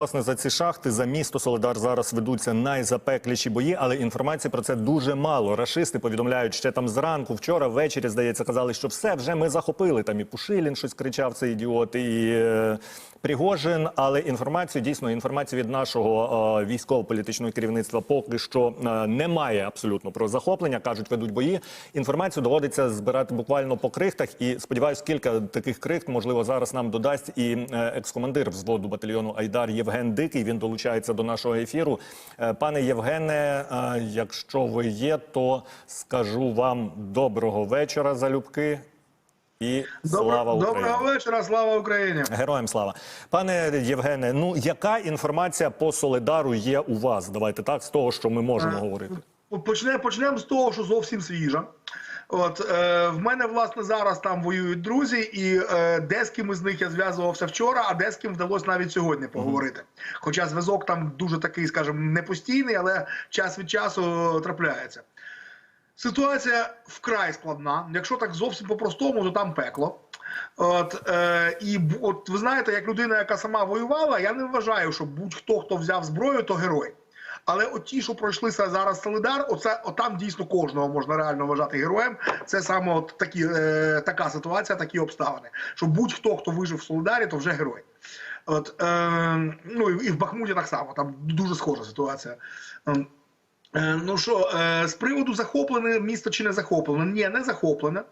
Власне, за ці шахти за місто Соледар зараз ведуться найзапекліші бої, але інформації про це дуже мало. Рашисти повідомляють ще там зранку, вчора, ввечері, здається, казали, що все вже ми захопили. Там і Пушилін щось кричав, цей ідіот, і е, Пригожин. Але інформацію дійсно інформації від нашого е, військово-політичного керівництва поки що е, немає абсолютно про захоплення. кажуть, ведуть бої. Інформацію доводиться збирати буквально по крихтах. І сподіваюсь, кілька таких крихт можливо зараз нам додасть і е, екс-командир взводу батальйону Айдар Євген Дикий. Він долучається до нашого ефіру. Пане Євгене, якщо ви є, то скажу вам доброго вечора, залюбки. І слава Україні. Доброго вечора, слава Україні. Героям слава, пане Євгене. Ну яка інформація по Солидару є у вас? Давайте так з того, що ми можемо говорити. Почнемо почнемо з того, що зовсім свіжа. От е, в мене власне зараз там воюють друзі, і е, де з ким із них я зв'язувався вчора, а де з ким вдалося навіть сьогодні поговорити. Хоча зв'язок там дуже такий, скажімо, непостійний, але час від часу трапляється. Ситуація вкрай складна. Якщо так зовсім по-простому, то там пекло. От, е, і от ви знаєте, як людина, яка сама воювала, я не вважаю, що будь-хто, хто взяв зброю, то герой. Але от ті, що пройшлися зараз Солидар, оце отам дійсно кожного можна реально вважати героєм. Це саме от такі, е, така ситуація, такі обставини. Що будь-хто, хто вижив в Солидарі, то вже герой. От, е, ну і в Бахмуті так само, там дуже схожа ситуація. Е, Ну що, е, з приводу захоплене місто чи не захоплене? Ні, не захоплене.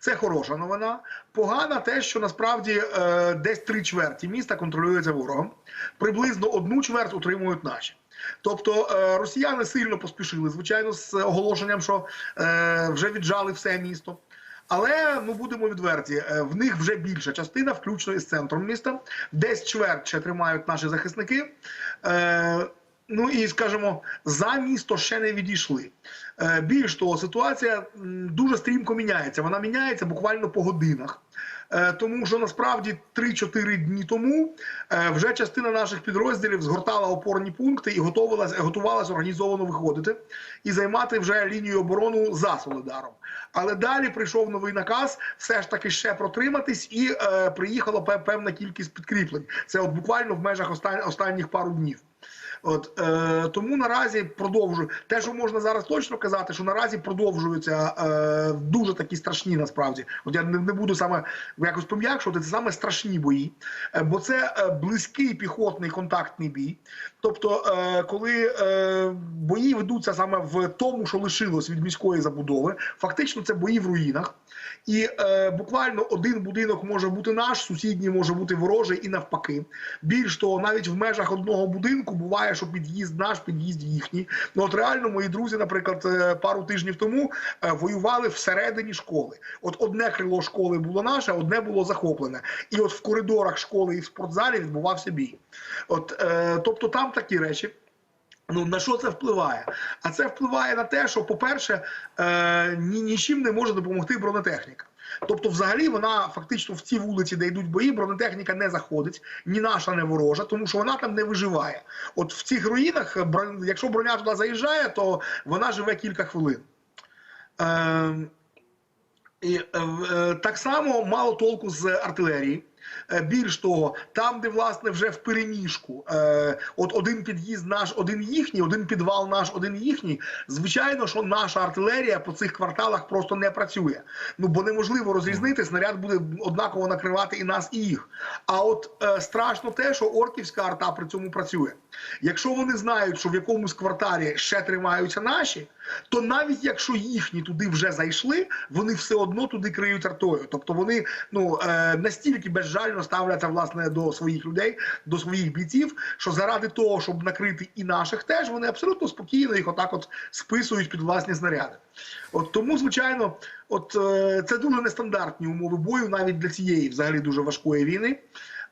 Це хороша новина. Погана те, що насправді е, десь три чверті міста контролюється ворогом. Приблизно одну чверть утримують наші. Тобто росіяни сильно поспішили, звичайно, з оголошенням, що вже віджали все місто. Але ну будемо відверті, в них вже більша частина, включно із центром міста. Десь чверть ще тримають наші захисники. Ну і скажімо, за місто ще не відійшли. Е, Більш того, ситуація дуже стрімко міняється. Вона міняється буквально по годинах. Е, Тому що насправді 3-4 дні тому е, вже частина наших підрозділів згортала опорні пункти і готувалась, готувалась організовано виходити і займати вже лінію оборону за Солидаром. Але далі прийшов новий наказ все ж таки ще протриматись, і е, приїхала певна кількість підкріплень. Це от буквально в межах остан- останніх пару днів. От е, тому наразі продовжую те, що можна зараз точно казати, що наразі продовжуються е, дуже такі страшні насправді. От я не, не буду саме якось пом'якшувати, це саме страшні бої, е, бо це е, близький піхотний контактний бій. Тобто, е, коли е, бої ведуться саме в тому, що лишилось від міської забудови, фактично це бої в руїнах. І е, буквально один будинок може бути наш, сусідній може бути ворожий і навпаки. Більш того, навіть в межах одного будинку буває, що під'їзд наш, під'їзд їхній. Ну от реально мої друзі, наприклад, пару тижнів тому воювали всередині школи. От одне крило школи було наше, одне було захоплене. І от в коридорах школи і в спортзалі відбувався бій. От, тобто там такі речі. Ну на що це впливає? А це впливає на те, що, по-перше, е, ні, нічим не може допомогти бронетехніка. Тобто, взагалі, вона фактично в ці вулиці, де йдуть бої, бронетехніка не заходить, ні наша, не ворожа, тому що вона там не виживає. От в цих руїнах, якщо броня туди заїжджає, то вона живе кілька хвилин. Е, і е, е, так само мало толку з артилерії. Е, Більш того, там, де власне вже в переміжку, е, от один під'їзд наш, один їхній, один підвал наш, один їхній. Звичайно, що наша артилерія по цих кварталах просто не працює. Ну бо неможливо розрізнити, снаряд буде однаково накривати і нас, і їх. А от е, страшно те, що орківська арта при цьому працює. Якщо вони знають, що в якомусь кварталі ще тримаються наші, то навіть якщо їхні туди вже зайшли, вони все одно туди криють артою. Тобто вони ну е, настільки безжально ставляться власне до своїх людей, до своїх бійців, що заради того, щоб накрити і наших, теж вони абсолютно спокійно їх отак от списують під власні снаряди. От тому, звичайно, от е, це дуже нестандартні умови бою, навіть для цієї взагалі дуже важкої війни.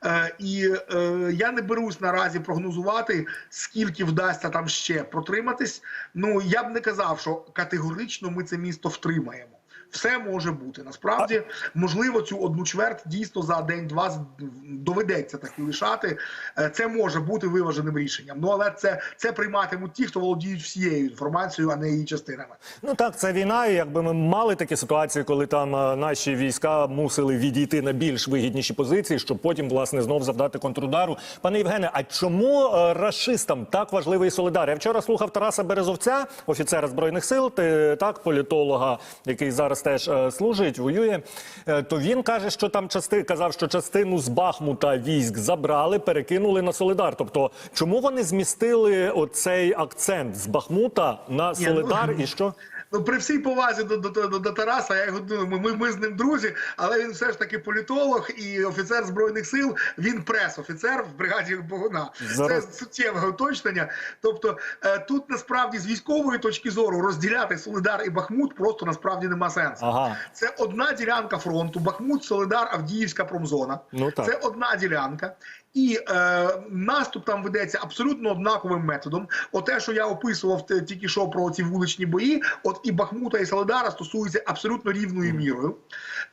Е, і е, я не берусь наразі прогнозувати, скільки вдасться там ще протриматись. Ну я б не казав, що категорично ми це місто втримаємо. Все може бути. Насправді, можливо, цю одну чверть дійсно за день-два доведеться таки лишати. Е, Це може бути виваженим рішенням. Ну але це, це прийматимуть ті, хто володіють всією інформацією, а не її частинами. Ну так, це війна. і Якби ми мали такі ситуації, коли там е, наші війська мусили відійти на більш вигідніші позиції, щоб потім власне знов завдати контрудару. Пане Євгене, а чому е, рашистам так важливий солідар? Я вчора слухав Тараса Березовця, офіцера збройних сил, так політолога, який зараз теж е, служить, воює. Е, то він каже, що там части казав, що частину з Бахмута військ забрали, перекинули на Солидар. Тобто, чому вони змістили оцей акцент з Бахмута на ну, Солидар і що? Ну, при всій повазі до, до, до, до Тараса, я його думаю, ми, ми з ним друзі, але він все ж таки політолог і офіцер збройних сил. Він прес-офіцер в бригаді Богуна. Зараз- Це суттєве уточнення. Тобто е, тут насправді з військової точки зору розділяти Солидар і Бахмут просто насправді нема сенсу. Ага. Це одна ділянка фронту. Бахмут, Солидар, Авдіївська промзона. Ну, так. Це одна ділянка. І е, наступ там ведеться абсолютно однаковим методом. Оте, що я описував тільки що про ці вуличні бої, от і Бахмута, і Саледара стосуються абсолютно рівною мірою.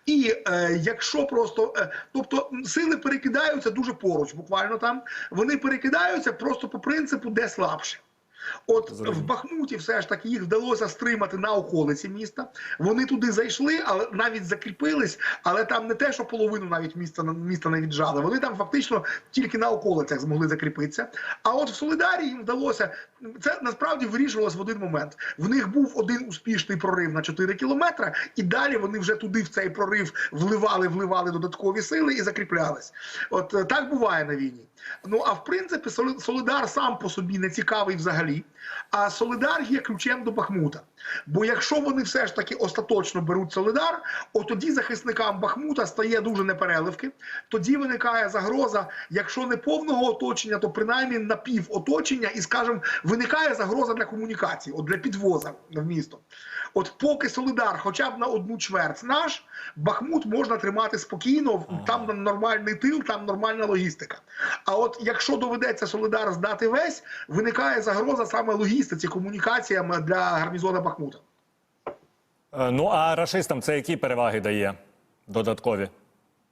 І е, якщо просто, е, тобто сили перекидаються дуже поруч, буквально там, вони перекидаються просто по принципу, де слабше. От в Бахмуті все ж таки їх вдалося стримати на околиці міста. Вони туди зайшли, але навіть закріпились. Але там не те, що половину навіть міста міста не віджали. Вони там фактично тільки на околицях змогли закріпитися. А от в Солидарі їм вдалося це насправді вирішувалось в один момент. В них був один успішний прорив на 4 кілометри, і далі вони вже туди в цей прорив вливали, вливали додаткові сили і закріплялись. От е, так буває на війні. Ну а в принципі, Солидар сам по собі не цікавий взагалі. А Солидар є ключем до Бахмута. Бо якщо вони все ж таки остаточно беруть Солидар, от тоді захисникам Бахмута стає дуже непереливки. Тоді виникає загроза, якщо не повного оточення, то принаймні напівоточення, і скажімо, виникає загроза для комунікації, от для підвоза в місто. От поки Солидар, хоча б на одну чверть наш, Бахмут можна тримати спокійно, там нормальний тил, там нормальна логістика. А от якщо доведеться Солидар здати весь, виникає загроза саме логістиці, комунікаціям для гарнізона Бахмута. Е, Ну а рашистам це які переваги дає додаткові?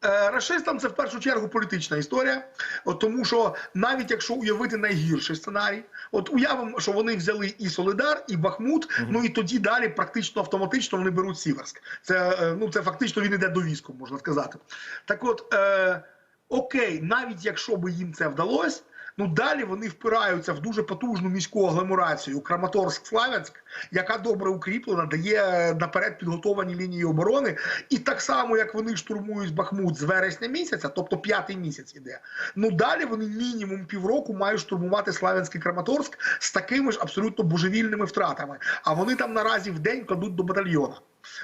Е, Рашистам це в першу чергу політична історія, от тому що навіть якщо уявити найгірший сценарій, от уявимо, що вони взяли і Солидар, і Бахмут, ну і тоді далі практично автоматично вони беруть Сіверськ. Це е, ну це фактично він іде до війську, можна сказати. Так, от е, окей, навіть якщо би їм це вдалося. Ну далі вони впираються в дуже потужну міську агломерацію Краматорськ-Славянськ, яка добре укріплена, дає наперед підготовані лінії оборони. І так само, як вони штурмують Бахмут з вересня місяця, тобто п'ятий місяць іде. Ну далі вони мінімум півроку мають штурмувати Славянський Краматорськ з такими ж абсолютно божевільними втратами. А вони там наразі в день кладуть до батальйона.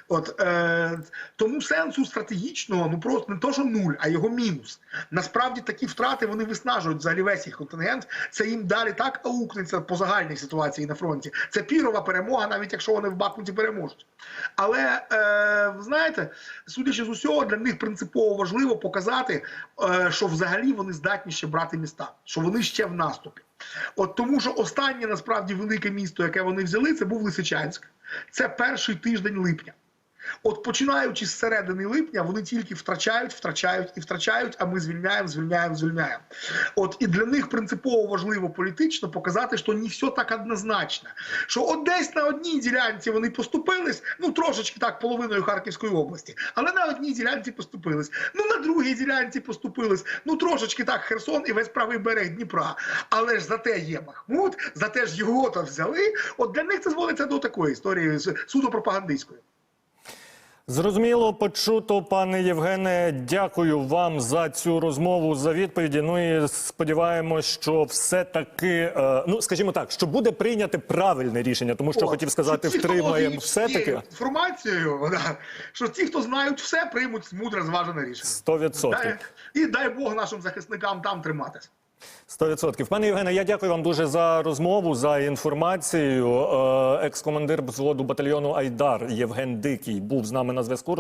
От е, тому сенсу стратегічного ну просто не то, що нуль, а його мінус. Насправді такі втрати вони виснажують взагалі весь їх контингент. Це їм далі так аукнеться по загальній ситуації на фронті. Це пірова перемога, навіть якщо вони в Бахмуті переможуть. Але е, знаєте, судячи з усього, для них принципово важливо показати, е, що взагалі вони здатні ще брати міста, що вони ще в наступі. От тому, що останнє насправді велике місто, яке вони взяли, це був Лисичанськ. Це перший тиждень липня. От починаючи з середини липня, вони тільки втрачають, втрачають і втрачають, а ми звільняємо, звільняємо, звільняємо. От і для них принципово важливо політично показати, що не все так однозначно. Що от десь на одній ділянці вони поступились, ну трошечки так, половиною Харківської області, але на одній ділянці поступились. Ну на другій ділянці поступились, ну трошечки так, Херсон і весь правий берег Дніпра. Але ж зате є Бахмут, зате ж його то взяли. От для них це зводиться до такої історії суто пропагандистської. Зрозуміло, почуто, пане Євгене. Дякую вам за цю розмову, за відповіді. Ну і сподіваємось, що все таки, е, ну скажімо так, що буде прийняте правильне рішення, тому що О, хотів сказати, втримаємо все таки інформацією, да, що ті, хто знають все, приймуть мудре зважене рішення. 100%. Дай, і дай Бог нашим захисникам там триматися. 100%. Пане Євгене, я дякую вам дуже за розмову, за інформацію. Е, Екс-командир взводу батальйону Айдар Євген Дикий був з нами на зв'язку.